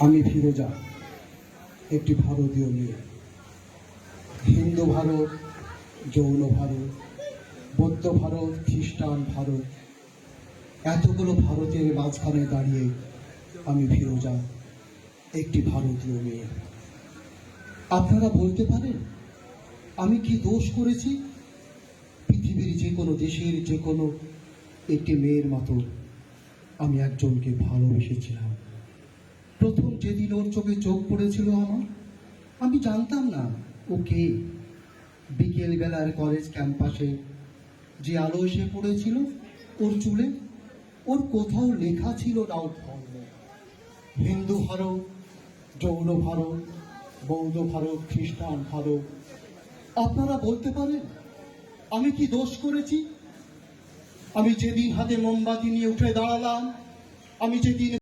আমি ফিরোজা একটি ভারতীয় মেয়ে। হিন্দু ভারত, যৌন ভারত, বৌদ্ধ ভারত, খ্রিস্টান ভারত, এতগুলো ভারতের মাঝখানে দাঁড়িয়ে আমি ফিরোজা একটি ভারতীয় মেয়ে। আপনারা বলতে পারেন, আমি কি দোষ করেছি? পৃথিবীর যে কোনো দেশের যে কোনো একটি মেয়ের মতো আমি একজনকে ভালোবেসেছিলাম। প্রথম যেদিন ওর চোখে চোখ পড়েছিল আমার, আমি জানতাম না ও কে। বিকেল বেলার কলেজ ক্যাম্পাসে যে আলো এসে পড়েছিল, ওর চুলে ওর কোথাও লেখা ছিল রাও ধর্ম হিন্দু ভারত, যৌন ভারত, বৌদ্ধ ভারত, খ্রিস্টান ভারত। আপনারা বলতে পারেন, আমি কি দোষ করেছি? আমি যেদিন হাতে মোমবাতি নিয়ে উঠে দাঁড়ালাম, আমি যেদিন